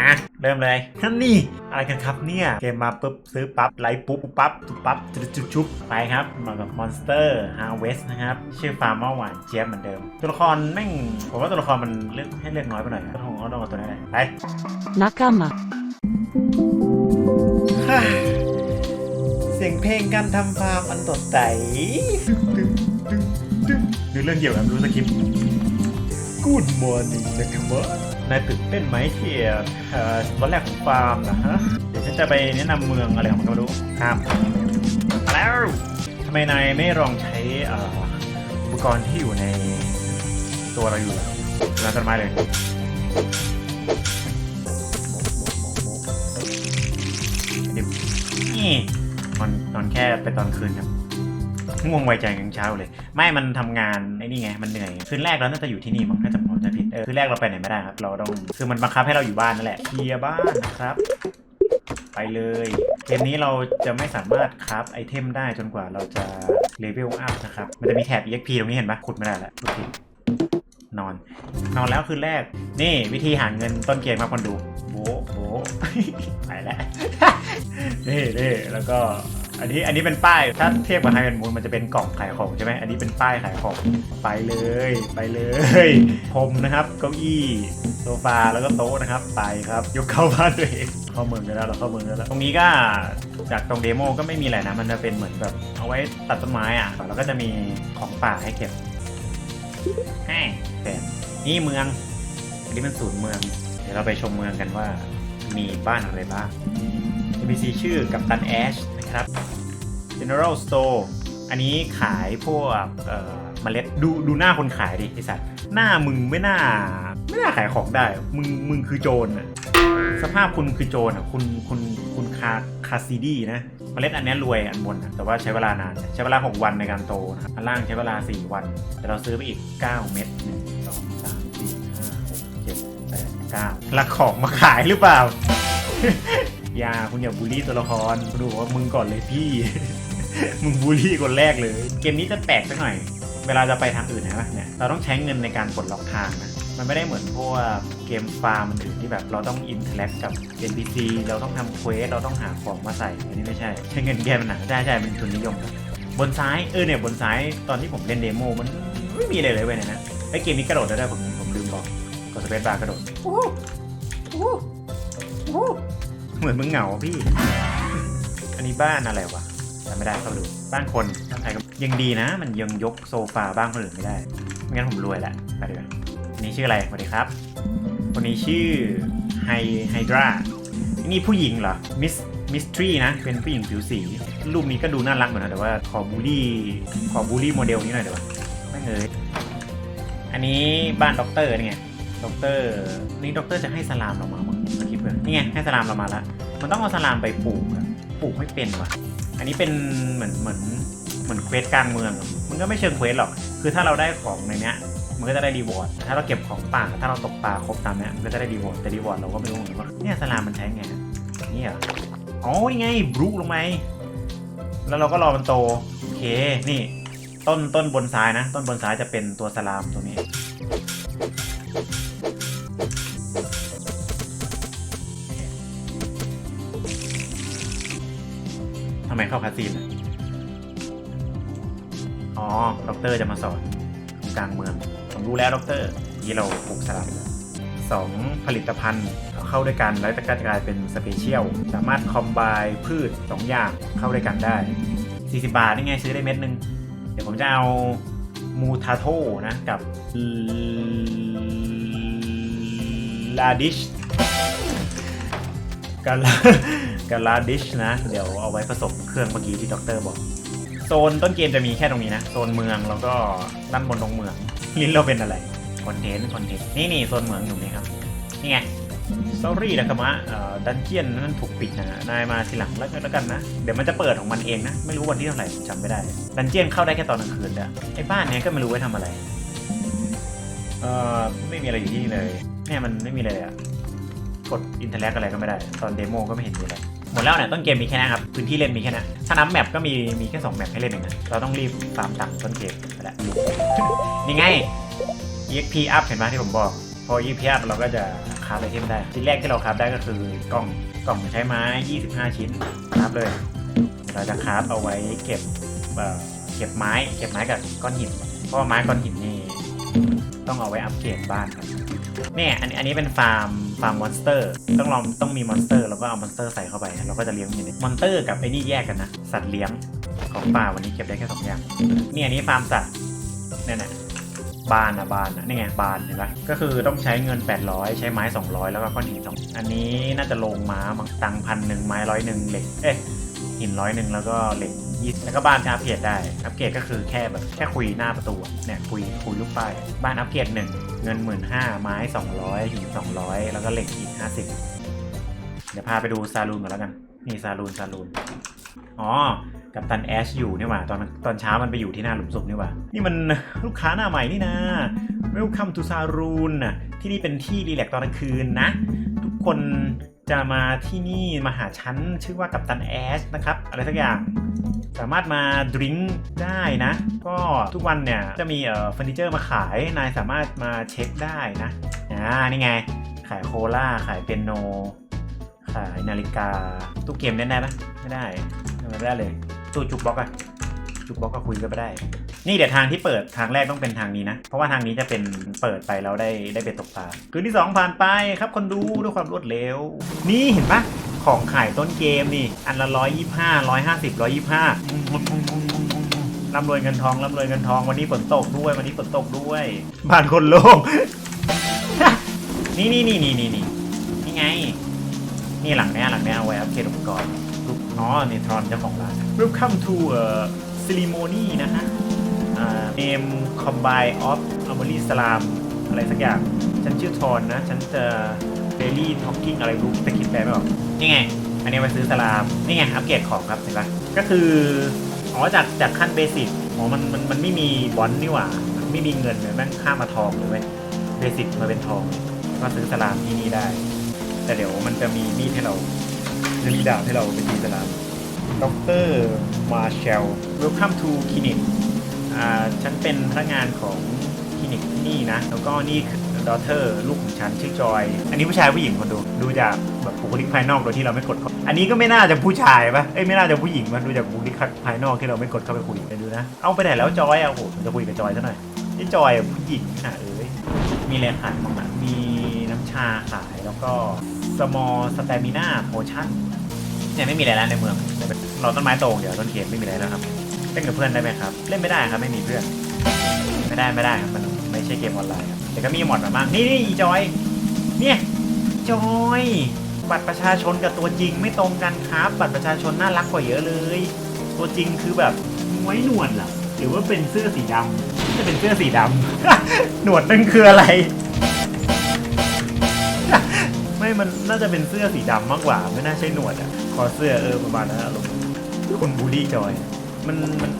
นะเริ่มเลยท่านนี่อะไรกันครับเนี่ยเกมมาปุ๊บซื้อปั๊บไลฟ์ปุ๊บปั๊บจุบปั๊บจุบจุบจุบไปครับมากับ Monster Harvest นะครับชื่อฟาร์มเมื่อหวานเจี๊ยบเหมือนเดิม ตัวละครแม่งผมว่าตัวละครมันเลือกให้เลือกน้อยไปหน่อยก็คงเอาต้องเอาตัวนี้เลยไป仲間เสียงเพลงการทำฟาร์มอันสดใสดูเรื่องเกี่ยวกับรู้สคริปต์ Good morning นะครับ นายตื่นเต้นไหมที่เอ่อวันแรกของฟาร์มนะฮะเดี๋ยวฉันจะไปแนะนำเมืองอะไรของมันก็ไม่รู้ข้ามมาแล้วทำไมนายไม่ลองใช้เอ่ออุปกรณ์ที่อยู่ในตัวเราอยู่ล่ะร้านต้นไม้เลยนี่นอนนอนแค่ไปตอนคืนครับ ง่วงไวใจยังเช้าเลย ไม่มันทำงานไอ้นี่ไงมันเหนื่อยคืนแรกเราน่าจะอยู่ที่นี่มั้งถ้าจำผมจะผิดเออคืนแรกเราไปไหนไม่ได้ครับเราต้องคือมันบังคับให้เราอยู่บ้านนั่นแหละเคลียร์บ้านนะครับ ไปเลยเกมนี้เราจะไม่สามารถคราฟไอเทมได้จนกว่าเราจะเลเวลอัพนะครับมันจะมีแถบ EXP ตรงนี้เห็นปะขุดไม่ได้แล้วขุดผิดนอน นอนแล้วคืนแรก นี่วิธีหาเงินต้นเกมครับคนดูโบโบไปแล้วนี่นี่แล้วก็ อันนี้อันนี้เป็นป้าย ถ้าเทียบกับไฮแอนมูนมันจะเป็นกล่องขายของใช่ไหม อันนี้เป็นป้ายขายของ ไปเลยไปเลยพรมนะครับ เก้าอี้โซฟาแล้วก็โต๊ะนะครับ ไปครับ ยกเข้าบ้านเองเข้าเมืองกันแล้วเราเข้าเมืองกันแล้ว ตรงนี้ก็จากตรงเดโมก็ไม่มีอะไรนะ มันจะเป็นเหมือนแบบเอาไว้ตัดต้นไม้อะ แล้วก็จะมีของป่าให้เก็บแห้แต่นี่เมือง อันนี้เป็นศูนย์เมือง เดี๋ยวเราไปชมเมืองกันว่ามีบ้านอะไรบ้าง NPC ชื่อกับตันแอช ครับ General Store อันนี้ขายพวกเมล็ดดูดูหน้าคนขายดิไอสัตว์หน้ามึงไม่น่า ไม่น่าขายของได้ มึงมึงคือโจรอะสภาพคุณคือโจรอะคุณคุณคุณคาคาซีดีนะเมล็ดอันนี้รวยอันบนอะแต่ว่าใช้เวลานานใช้เวลา 6 วันในการโตนะอันล่างใช้เวลา 4 วัน แต่เราซื้อไปอีก 9 เม็ด1 2 3 4 5 6 7 8 9ลักของมาขายหรือเปล่า ย่าคุณอย่าบูลลี่ตัวละครคุณดูว่ามึงก่อนเลยพี่ มึงบูลลี่คนแรกเลย เกมนี้จะแปลกสักหน่อย เวลาจะไปทางอื่นนะเนี่ยเราต้องใช้เงินในการปลดล็อกทางนะมันไม่ได้เหมือนพวกเกมฟาร์มมันอื่นที่แบบเราต้องอินเทอร์แอคกับ NPC เราต้องทำเควสเราต้องหาของมาใส่อันนี้ไม่ใช่ ใช้เงินแก้ปัญหาใช่ใช่เป็นทุนนิยมครับบนซ้ายเออเนี่ยบนซ้ายตอนที่ผมเล่นเดโมมันไม่มีอะไรเลยเว้ยเนยนะไอเกมนี้กระโดดได้ผมผมลืมบอกกดสเปซบาร์กระโดดโอ้โหโอ้โห มือนมึงเหงาพี่ อันนี้บ้านอะไรวะจำไม่ได้เข้าไปดู บ้านคนบ้านใครก็ยังดีนะ มันยังยกโซฟาบ้านคนอื่นไม่ได้ ไม่งั้นผมรวยแหละไปดีกว่าอันนี้ชื่ออะไรสวัสดีครับ คนนี้ชื่อไฮไฮดรานี่ผู้หญิงเหรอ มิสมิสทรีนะ เป็นผู้หญิงผิวสี รูปนี้ก็ดูน่ารักเหมือนกันแต่ว่าขอบูลลี่ ขอบูลลี่โมเดลนี้หน่อยเดี๋ยวไม่เงยอันนี้บ้านด็อกเตอร์นี่ไงด็อกเตอร์นี่ด็อกเตอร์จะให้สลามเรามามั้งสคริปต์เลยนี่ไงให้สลามเรามาละ มันต้องเอาสลามไปปลูกอะปลูกไม่เป็นว่ะ อันนี้เป็นเหมือนเหมือนเหมือนเควสกลางเมืองอะมันก็ไม่เชิงเควสหรอก คือถ้าเราได้ของในเนี้ยมันก็จะได้รีวอร์ด ถ้าเราเก็บของป่า ถ้าเราตกปลาครบตามเนี้ยมันก็จะได้รีวอร์ด แต่รีวอร์ดเราก็ไม่รู้เหมือนกันว่าเนี่ยสลามมันใช้ไงนี่เหรออ๋อนี่ไงบรูลงไหมแล้วเราก็รอมันโต โอเค นี่ ต้นต้นบนซ้ายนะ ต้นบนซ้ายจะเป็นตัวสลามตัวนี้ เข้าคาซีนอะอ๋อด็อกเตอร์จะมาสอนกลางเมือง ผมรู้แล้วด็อกเตอร์ที่เราปลูกสลับสองผลิตภัณฑ์เข้าด้วยกันแล้วจะกลายเป็นสเปเชียล สามารถคอมไบพืชสองอย่างเข้าด้วยกันได้ 40 บาทนี่ไงซื้อได้เม็ดหนึง เดี๋ยวผมจะเอามูทาโตนะ กับลาดิชกาลา กาลาดิชนะ เดี๋ยวเอาไว้ผสมเครื่องเมื่อกี้ที่ด็อกเตอร์บอก โซนต้นเกมจะมีแค่ตรงนี้นะ โซนเมืองแล้วก็ด้านบนตรงเมือง ลิ้นเราเป็นอะไรคอนเทนต์คอนเทนต์นี่นี่โซนเมืองอยู่นี่ครับ นี่ไง sorry นะครับมะดันเจียนนั้นถูกปิดนะนายมาทีหลังแล้วกันแล้วกันนะ เดี๋ยวมันจะเปิดของมันเองนะ ไม่รู้วันที่เท่าไหร่จำไม่ได้ ดันเจียนเข้าได้แค่ตอนกลางคืนเลยไอ้บ้านเนี้ยก็ไม่รู้ไว้ทำอะไรเอ่อไม่มีอะไรอยู่ที่นี่เลยเนี่ยมันไม่มีอะไรเลยอะกดอินเทอร์แลกอะไรก็ไม่ได้ ตอนเดโมก็ไม่เห็นมีอะไร มดแล้วเนี่ยต้นเกมมีแค่นี้ครับพื้นที่เล่นมีแค่นี้ถ้านับแมปก็มีมีแค่2แมปให้เล่นเองนะเราต้องรีบฟาร์มตังต้นเกมไปแล้วนี่ไง EXP up เห็นไหมที่ผมบอก พอ EXP up เราก็จะคราฟไอเทมได้ชิ้นแรกที่เราคราฟได้ก็คือกล่องกล่องใช้ไม้ 25 ชิ้นคราฟเลย เราจะคราฟเอาไว้เก็บเอ่อเก็บไม้เก็บไม้กับก้อนหินเพราะไม้ก้อนหินนี่ ต้องเอาไว้อัปเกรดบ้านครับเนี่ยอันอันนี้เป็นฟาร์มฟาร์มมอนสเตอร์ต้องลองต้องมีมอนสเตอร์แล้วก็เอามอนสเตอร์ใส่เข้าไปเราก็จะเลี้ยงมันมอนสเตอร์กับไอ้นี่แยกกันนะ สัตว์เลี้ยงของป่าวันนี้เก็บได้แค่สองอย่างนี่อันนี้ฟาร์มสัตว์เนี่ยนะบานอะบานอะนี่ไงบานเห็นปะก็คือต้องใช้เงิน 800 ใช้ไม้ 200 แล้วก็ก้อนหินสองอันนี้น่าจะลงม้ามังตังพันหนึ่งไม้ร้อยหนึ่งเหล็กเอ๊ะหินร้อยหนึ่งแล้วก็เหล็ก ยิแล้วก็บ้านอัปเกรดได้ อัปเกรดก็คือแค่แบบแค่คุยหน้าประตู เนี่ยคุยคุยลูกป้ายบ้านอัปเกรดหนึ่งเงินหมื่นห้าไม้สองร้อยหินสองร้อยแล้วก็เหล็กอีกห้าสิบเดี๋ยวพาไปดูซาลูนก่อนแล้วกันนี่ซาลูนซาลูนอ๋อกับตันแอชอยู่นี่หว่าตอนตอนเช้ามันไปอยู่ที่หน้าหลุมศพนี่หว่า นี่มันลูกค้าหน้าใหม่นี่นะ Welcome to ซาลูนะที่นี่เป็นที่รีแลกตอนกลางคืนนะ ทุกคนจะมาที่นี่มาหาฉันชื่อว่ากัปตันแอชนะครับ อะไรสักอย่าง สามารถมาดื่มได้นะ ก็ทุกวันเนี่ยจะมีเอ่อเฟอร์นิเจอร์มาขาย นายสามารถมาเช็คได้นะอ่านี่ไง ขายโคลาขายเปียโน ขายนาฬิกา ตู้เกมเล่นได้ปะไม่ได้ไม่ได้เลยตู้จุกบล็อกอะจุกบล็อกก็คุยกันไม่ได้ นี่เดี๋ยวทางที่เปิดทางแรกต้องเป็นทางนี้นะ เพราะว่าทางนี้จะเป็นเปิดไปแล้วได้ได้เบ็ดตกปลาคืนที่ 2 ผ่านไปครับคนดูด้วยความรวดเร็ว นี่เห็นปะ ของขายต้นเกมนี่ อันละร้อยยี่ห้าร้อยห้าสิบร้อยยี่ห้าร่ำรวยเงินทองร่ำรวยเงินทองวันนี้ฝนตกด้วยวันนี้ฝนตกด้วยบ้านคนโล่งนี่นี่นี่นี่นี่นี่นี่ไง นี่หลังเนี้ยหลังเนี้ยเอาไว้อัปเกรดอุปกรณ์รูปอ๋อนี่ทรอนเจ้าของร้าน Welcome to เอ่อ ceremony นะฮะอ่า name combine of armory slam อะไรสักอย่าง ฉันชื่อทอนนะ ฉันจะ daily talking อะไรรู้แต่คิดแปลไม่ออก นี่ไง อันนี้ไปซื้อสลาม นี่ไงอัปเกรดของครับเห็นปะก็คือ อ๋อจากจากขั้นเบสิกอ๋อมันมันมันไม่มีบอลนี่หว่า มันไม่มีเงินเลยแม่งข้ามมาทองเลยเว้ยเบสิกมาเป็นทอง ก็ซื้อสลามที่นี่ได้ แต่เดี๋ยวมันจะมีมีดให้เราจะมีดาบให้เราไปตีสลามด็อกเตอร์มาเชล Welcome to clinic อ่าฉันเป็นพนักงานของคลินิกที่นี่นะ แล้วก็นี่คือดอเ t อร์ลูกของฉันชื่อจอย อันนี้ผู้ชายผู้หญิงคนดู ดูจาก บุคลิกภายนอกโดยที่เราไม่กดเขาอันนี้ก็ไม่น่าจะผู้ชายปะเอ้ยไม่น่าจะผู้หญิงมันดูจากบุคลิกภายนอกที่เราไม่กดเข้าไปคุยไปดูนะ เอาไปไหนแล้วจอยอะโอ้โหผมจะคุยกับจอยซะหน่อยนี่จอยผู้หญิงอะเอ้ยมีอะไรขายบ้างอะมีน้ำชาขายแล้วก็ small stamina potion เนี่ยไม่มีอะไรแล้วในเมือง เราต้นไม้โตเดี๋ยวต้นเขียนไม่มีอะไรแล้วครับเล่นกับเพื่อนได้ไหมครับ เล่นไม่ได้ครับไม่มีเพื่อน ไม่ได้ไม่ได้ครับมันไม่ใช่เกมออนไลน์ครับแต่ก็มีมอดมาบ้างนี่นี่จอย เนี่ยจอย บัตรประชาชนกับตัวจริงไม่ตรงกันครับ บัตรประชาชนน่ารักกว่าเยอะเลย ตัวจริงคือแบบไว้หนวดเหรอหรือว่าเป็นเสื้อสีดำจะเป็นเสื้อสีดำ หนวดนั่นคืออะไร ไม่มันน่าจะเป็นเสื้อสีดำมากกว่า ไม่น่าใช่หนวดอะคอเสื้อเออประมาณนั้นอารมณ์คุณบูลลี่จอย มันมัน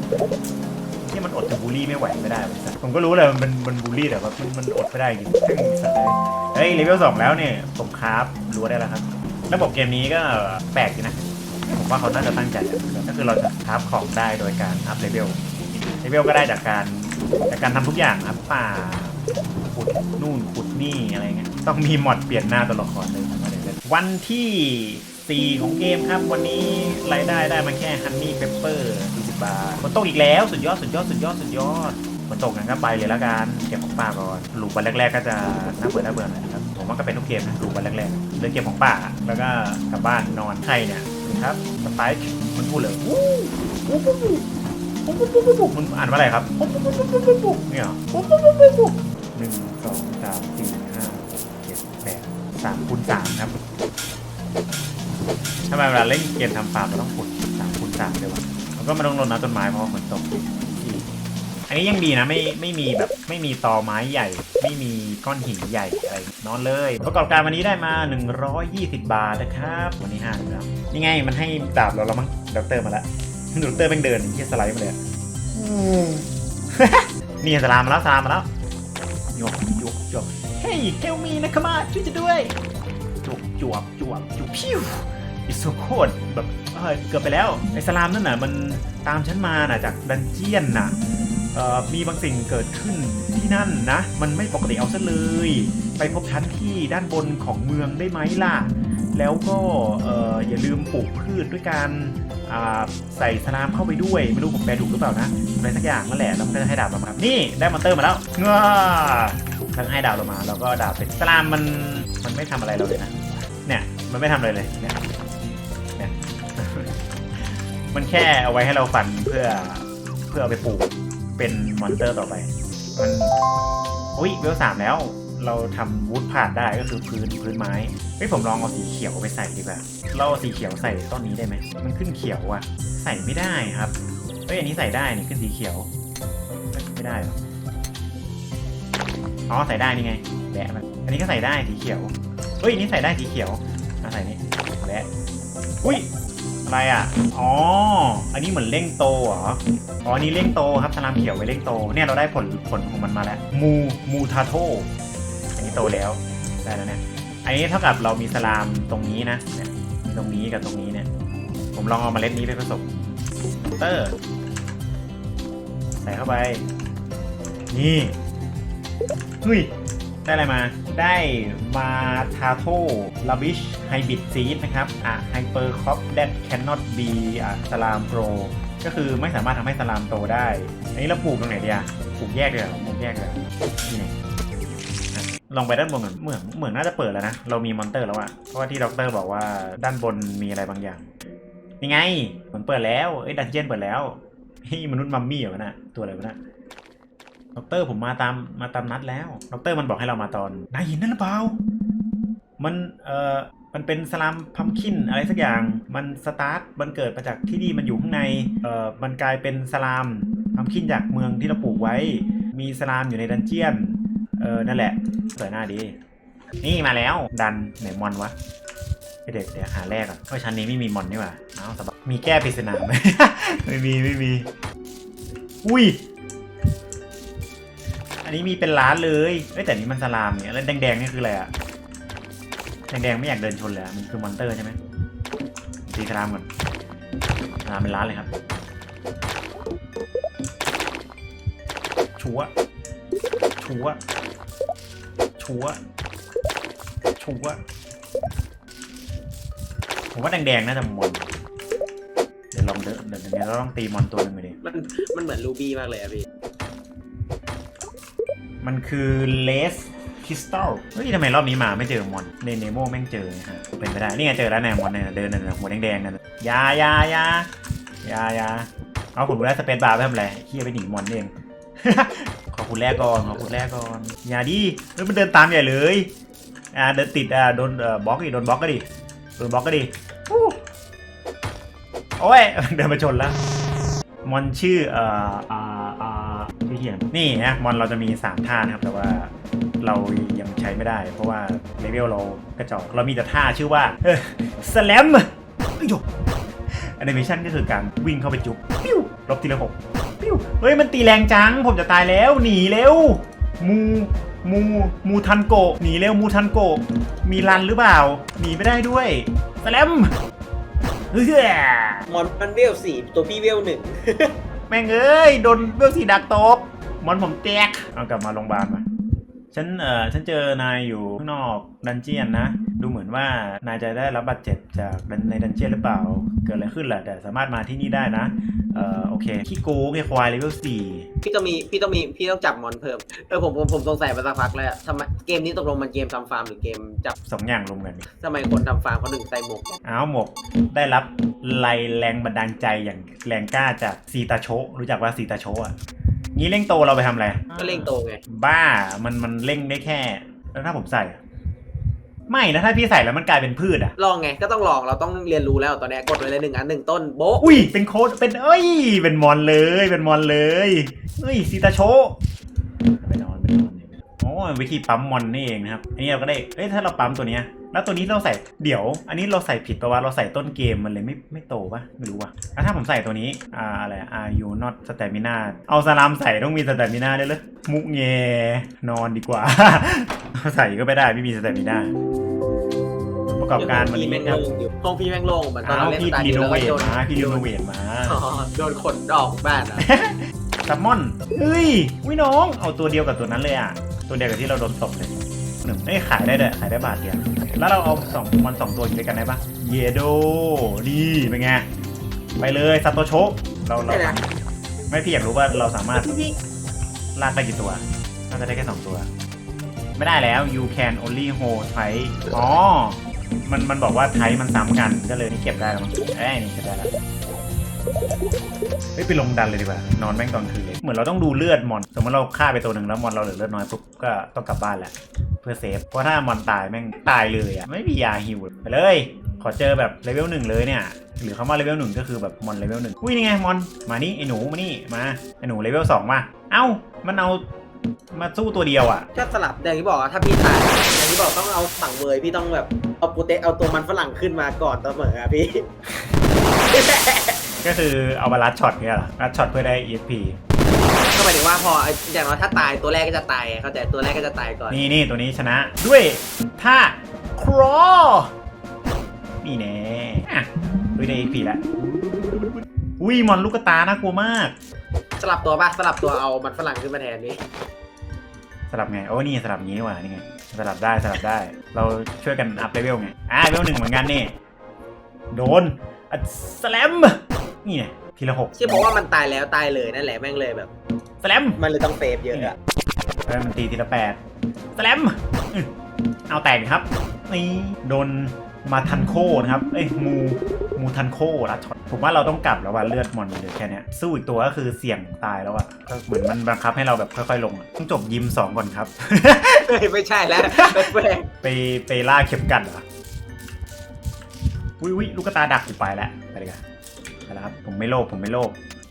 ที่มันอดจะบูลลี่ไม่ไหวไม่ได้ ผมก็รู้เลยมันมันบูลลี่แต่ว่ามันอดไม่ได้จริงซึ่งสัตว์เลยเฮ้ยเลเวลสองแล้วเนี่ยผมคราฟรู้ได้แล้วครับ ระบบเกมนี้ก็แปลกนะ ผมว่าเขาน่าจะตั้งใจอะก็คือเราจะคราฟของได้โดยการอัพเลเวลเลเวลก็ได้จากการจากการทำทุกอย่างครับป่าขุดนู่นขุดนี่อะไรเงี้ยต้องมีมอดเปลี่ยนหน้าตัวละครเลยมาเลยวันที่ 4 ของเกมครับ วันนี้รายได้ได้มาแค่ฮันนี่เปปเปอร์40บาทฝนตกอีกแล้วสุดยอดสุดยอดสุดยอดสุดยอดฝนตกงั้นก็ไปเลยละกันเก็บของป่าก่อนหลูปวันแรกๆก็จะน่าเบื่อน่าเบื่อหน่อยครับ มว่าก็เป็นทุกเกมนะดูวันแรกๆเลือเกมของป่า แล้วก็กลับบ้านนอนให้เนี่ยครับสปายมันพูดเลยอู้อู้ปุ๊บปุ๊บปุ๊บปุ๊บปุ๊มันอ่านว่าอะไรครับปุ๊บปุ๊บปุ๊บปุ๊บปุ๊เนี่ยปุ๊บปุ๊บปุ๊บปุ๊หนึ่งสองสามสี่ห้าหกเจ็ดแปดสามคูณสามครับทำไมเวลาเล่นเกมทำฟาร์มเราต้องขุดสามคูณสามเลยวะมันก็มาลงรดน้ำต้นไม้เพราะฝนตก นนี้ยังดีนะไม่ไม่มีแบบไม่มีตอไม้ใหญ่ ไม่มีก้อนหินใหญ่อะไรนอนเลย ประกอบการวันนี้ได้มา 120 บาทนะครับ วันนี้ห้าแล้วนี่ไงมันให้ดาบเราแล้วมั้งด็อกเตอร์มาแล้วด็อกเตอร์เป็นเดินที่สไลด์มาเลยอะนี่สลามมาแล้วสลามมาแล้วหยกหยกหยกเฮ้ยเฮลมีนะขมาช่วยจะด้วยจวบจวบจวบจวบพิวอิสุโคตรแบบเอ้ยเกือบไปแล้วไอ้สลามนั่นน่ะมันตามฉันมาน่ะจากดันเจียนน่ะเอ่อ มีบางสิ่งเกิดขึ้นที่นั่นนะ มันไม่ปกติเอาซะเลย ไปพบชั้นที่ด้านบนของเมืองได้ไหมล่ะ แล้วก็อย่าลืมปลูกพืชด้วยการใส่สลามเข้าไปด้วย ไม่รู้ผมแปลถูกหรือเปล่านะอะไรสักอย่างนั่นแหละแล้วมันก็จะให้ดาบเรามาครับนี่ได้มอนเตอร์มาแล้วเงาทั้งให้ดาบเรามา แล้วก็ดาบเป็นสลามมันมันไม่ทำอะไรเราเลยนะเนี่ยมันไม่ทำอะไรเลยเนี่ยเนี่ยมันแค่เอาไว้ให้เราฟันเพื่อเพื่อเอาไปปลูก เป็นมอนเตอร์ต่อไป มันอุ้ยเวลสามแล้ว เราทำวูดพาดได้ก็คือพื้นพื้นไม้เฮ้ยผมลองเอาสีเขียวไปใส่ดีกว่าเราเอาสีเขียวใส่ต้นนี้ได้ไหมมันขึ้นเขียวอะใส่ไม่ได้ครับเฮ้ยอันนี้ใส่ได้นี่ขึ้นสีเขียวไม่ได้หรออ๋อใส่ได้นี่ไงแบะมันอันนี้ก็ใส่ได้สีเขียวเฮ้ยอันนี้ใส่ได้สีเขียวอะใส่นี่แบะอุ้ย อะไรอะ อ๋อ อันนี้เหมือนเร่งโตเหรอ อ๋อนนี้เร่งโตครับสลามเขียวไว้เร่งโต เนี่ยเราได้ผลผลของมันมาแล้ว มู มูทาโตอันนี้โตแล้ว ได้แล้วเนี่ย อันนี้เท่ากับเรามีสลามตรงนี้นะเนี่ยตรงนี้กับตรงนี้เนี่ย ผมลองเอามาเล็ดนี้ไปผสมเตอร์ใส่เข้าไป นี่ เฮ้ย ได้อะไรมา ได้มาทาโตลาบิชไฮบิดซีดนะครับ อะไฮเปอร์คอปเดดแคนนอตบีอะสลามโปรก็คือไม่สามารถทำให้สลามโตได้ อันนี้เราปลูกตรงไหนดีอะปลูกแยกเลยเหรอปลูกแยกเลยนี่ลองไปด้านบนก่อนเหมือนเหมือนน่าจะเปิดแล้วนะ เรามีมอนเตอร์แล้วอะเพราะว่าที่ด็อกเตอร์บอกว่าด้านบนมีอะไรบางอย่างนี่ไงเหมือนเปิดแล้ว เอ้ยดันเจียนเปิดแล้วเฮ้ยมนุษย์มัมมี่เหรอวะน่ะตัวอะไรวะน่ะ ด็อกเตอร์ผมมาตามมาตามนัดแล้วด็อกเตอร์มันบอกให้เรามาตอนนายเห็นนั่นหรือเปล่ามันเอ่อมันเป็นสลามพัมคินอะไรสักอย่าง มันสตาร์ทมันเกิดมาจากที่นี่มันอยู่ข้างในเอ่อมันกลายเป็นสลามพัมคินจากเมืองที่เราปลูกไว้ มีสลามอยู่ในดันเจียนเออนั่นแหละสวยหน้าดี นี่มาแล้วดันไหนมอนวะเด็กเดี๋ยวหาแรกก่อนเพราะชั้นนี้ไม่มีมอนนี่หว่าเอ้าสบายมีแก้ปริศนาไหมไม่มีไม่มี อุ้ย อันนี้มีเป็นล้านเลยเอ้ยแต่นี่มันสลามเนี่ยแล้วแดงๆนี่คืออะไรอะแดงๆไม่อยากเดินชนเลยอะมันคือมอนเตอร์ใช่ไหมตีสลามก่อนสลามเป็นล้านเลยครับ ชัวชัวชัวชัวผมว่าแดงๆน่าจะมอนเดี๋ยวลองเดินเดี๋ยวเดี๋ยวเราต้องตีมอนตัวหนึงไปดิมันมันเหมือนรูบี้มากเลยอะพี่ มันคือเลสคริสตัลเฮ้ยทำไมรอบนี้มาไม่เจอมอนในเนโมแม่งเจอฮะเป็นไปได้ นี่ไงเจอแล้วแนมอนเนี่ยเดินเนี่ยหัวแดงๆนั่นยายายายายาเอาผมดูแลวสเปซบาร์ไปทำอะไรเฮียไปหนีมอนเอง ขอคุณแรกก่อนขอคุณแรกก่อน อย่าดิเฮ้ยมันเดินตามใหญ่เลย อ่าเดินติดอ่าโดนเอ่อบล็อกดิโดนบล็อกก็ดิโดนบล็อกก็ดิโอ้ยเดินมาชนแล้ว มอนชื่อเอ่อ อ่าอ่าพี่เขียนนี่นะมอนเราจะมี 3 ท่านะครับ แต่ว่าเรายังใช้ไม่ได้ เพราะว่าเลเวลเรากระจอกเรามีแต่ท่าชื่อว่าเออสแลมโยแอนิเมชันก็คือการวิ่งเข้าไปจุ๊บปิ้วลบทีละหกปิ้วเฮ้ยมันตีแรงจัง ผมจะตายแล้วหนีเร็วมูมูมูทันโกะหนีเร็วมูทันโกะมีรันหรือเปล่าหนีไม่ได้ด้วยสแลมเฮ้ยมอนมันเวลสี่ตัวพี่เวลหนึ่งแม่งเอ้ยโดนเบลสีดักตบ มอนผมแตกเอากลับมาโรงพยาบาลมาฉันเอ่อฉันเจอนายอยู่ข้างนอกดันเจียนนะ ดูเหมือนว่านายจะได้รับบาดเจ็บจากในดันเจียนหรือเปล่า เกิดอะไรขึ้นล่ะแต่สามารถมาที่นี่ได้นะ เอ่อโอเคขี้โกงไอ้ควายเลเวลสี่พี่ต้องมีพี่ต้องมีพี่ต้องจับมอนเพิ่มเออผมผมผมสงสัยมาสักพักแล้วอะทำไมเกมนี้ตกลงมันเกมทำฟาร์มหรือเกมจับสองอย่างรวมกันทำไมคนทำฟาร์มเขาถึงใส่หมวกกันอ้าวหมกได้รับไลแรงบันดาลใจอย่างแรงกล้าจากซีตาโชะรู้จักว่าซีตาโชะอะ งี้เร่งโตเราไปทำอะไร ก็เล่งโตไงบ้า มันมันเร่งได้แค่ แล้วถ้าผมใส่อะไม่นะถ้าพี่ใส่แล้วมันกลายเป็นพืชอะ ลองไงก็ต้องลองเราต้องเรียนรู้แล้วตอนเนี้ยกดไปเลยหนึ่งอันหนึ่งต้นโบ๊ะอุ้ย เป็นโค้ด เป็นเอ้ย เป็นมอนเลย เป็นมอนเลยเฮ้ยซีตาโชไปนอนไปนอนโอ้ยวิธีปั๊มมอนนี่เองนะครับ อันนี้เราก็ได้ เอ้ยถ้าเราปั๊มตัวเนี้ย แล้วตัวนี้เราใส่เดี๋ยว อันนี้เราใส่ผิดตัวว่าเราใส่ต้นเกมมันเลยไม่ไม่โตปะไม่รู้ว่ะแล้วถ้าผมใส่ตัวนี้อ่าอะไรอ่า you not stamina เอาสลามใส่ต้องมีสเตมินาได้เลยมุกเงนอนดีกว่า ใส่ก็ไม่ได้ไม่มีสเตมินาประกอบการวันพี่นี้แม่งครัโล่บงอยู่ห้องพี่แม่งโล่งเหมือนตอนอ้าวเราเล่นพี่สตาร์รีดิโนแล้วเวก็ทโดนมาพี่รีโนเวทมาอ๋อโดนขนออกบ้านอะซัมมอนเฮ้ยวิน้อง เอาตัวเดียวกับตัวนั้นเลยอะ ตัวเดียวกับที่เราโดนตบเลย หนึ่งเอ้ยขายได้เด้อขายได้บาทเดียวแล้วเราเอาสองมันสองตัวอยู่ด้วยกันได้ปะเยโดนี่เป็นไงไปเลยซาโตโชะเราเราใช่นะไม่พี่อยากรู้ว่าเราสามารถพี่พี่ลากได้กี่ตัวน่าจะได้แค่สองตัว ไม่ได้แล้ว you can only hold ไทอ๋อมันมันบอกว่าไทมันซ้ำกันก็เลยนี่เก็บได้แล้วมั้งเอ้ยนี่เก็บได้แล้วเฮ้ยไปลงดันเลยดีกว่านอนแม่งตอนคืนเลย เหมือนเราต้องดูเลือดมอน สมมติเราฆ่าไปตัวหนึ่งแล้วมอนเราเหลือเลือดน้อยปุ๊บก็ต้องกลับบ้านแหละเพื่อเซฟ เพราะถ้ามอนตายแม่งตายเลยอะไม่มียาฮิวไปเลย ขอเจอแบบเลเวลหนึ่งเลยเนี่ยหรือคำว่าเลเวลหนึ่งก็คือแบบมอนเลเวลหนึ่งอุ้ยนี่ไงมอนมานี่ไอ้หนูมานี่มาไอ้หนูเลเวลสองมาเอ้ามันเอามาสู้ตัวเดียวอะถ้าสลับอย่างที่บอกอะถ้าพี่ตายอย่างที่บอกต้องเอาสั่งเวยพี่ต้องแบบเอาโปรเตเอาตัวมันฝรั่งขึ้นมาก่อนเสมออะพี่ ก็คือเอามารัดช็อตเนี่ยเหรอรัดช็อตเพื่อได้ EXP ก็ หมายถึงว่าพออย่างน้อยถ้าตายตัวแรกก็จะตายเข้าใจตัวแรกก็จะตายก่อนนี่นี่ตัวนี้ชนะด้วยท่าครอนี่แน่อะด้วยได้ EXP แล้วอุ้ยมอนลูกกระตาน่ากลัวมาก สลับตัวป่ะสลับตัวเอามันฝรั่งขึ้นมาแทนนี่สลับไงโอ้นี่สลับงี้ว่ะนี่ไงสลับได้สลับได้ เราช่วยกันอัพเลเวลไงอ่าเลเวลหนึ่งเหมือนกันนี่โดนอัดสแลมนี่ไง ทีละหกใช่เพราะว่ามันตายแล้วตายเลยนั่นแหละแม่งเลยแบบสแลมมันเลยต้องเซฟเยอะอะเออมันตีทีละแปดสแลมอื้อเอาแตกดิครับ นี่โดนมาทันโคนะครับ เอ้ยมูมูทันโครัดช็อตผมว่าเราต้องกลับแล้วว่าเลือดมอนเหลือแค่เนี้ยสู้อีกตัวก็คือเสี่ยงตายแล้วอะก็เหมือนมันบังคับให้เราแบบค่อยๆลงอะต้องจบยิมสองก่อนครับ เฮ้ยไม่ใช่แล้วแปลกไปไปล่าเข็มกัดเหรอวิวิลูกกระตาดักอยู่ไปแล้วไปเลยกันไป แล้วครับ ผมไม่โลภผมไม่โลภ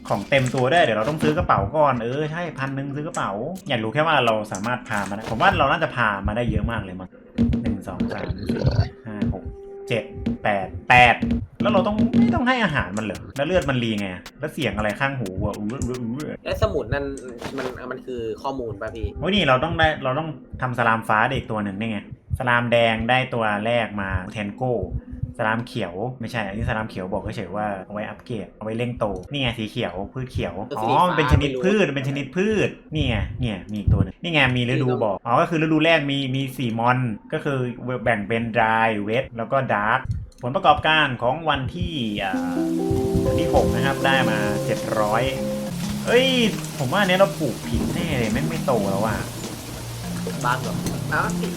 ของเต็มตัวได้วยเดี๋ยวเราต้องซื้อกระเป๋าก่อนเออใช่พันหนึ่งซื้อกระเป๋า อยากรู้แค่ว่าเราสามารถพามาได้ผมว่าเราน่าจะพามาได้เยอะมากเลยมั้งหนึ่งสองสามสี่ห้าหกเจ็ดแปดแปดแล้วเราต้องไม่ต้องให้อาหารมันเหรอแล้วเลือดมันรีไงอะแล้วเสียงอะไรข้างหูอะอู้อู้อู้อู้ๆและสมุดนั่นมันมันคือข้อมูลป่ะพี่โอ้ยนี่เราต้องได้เราต้องทำสลามฟ้าได้อีกตัวหนึ่งนี่ไงสลามแดงได้ตัวแรกมาเทนโก้ สลามเขียวไม่ใช่อันนี้สลามเขียวบอกเฉยๆว่าเอาไว้อัปเกรดเอาไว้เร่งโตนี่ไงสีเขียวพืชเขียวอ๋อมันเป็นชนิดพืชมันเป็นชนิดพืชนี่ไงเนี่ยมีอีกตัวหนึงนี่ไงมีฤดูบอกอ๋อก็คือฤดูแรกมีมีสี่มอนก็คือแบ่งเป็น dry wet แล้วก็ dark ผลประกอบการของวันที่อ่าวันที่ 6 นะครับ ได้มา 700 เอ้ย ผมว่าอันเนี้ยเราปลูกผิดแน่เลยแม่งไม่โตแล้วอะบ้างเหรออ้าวพี่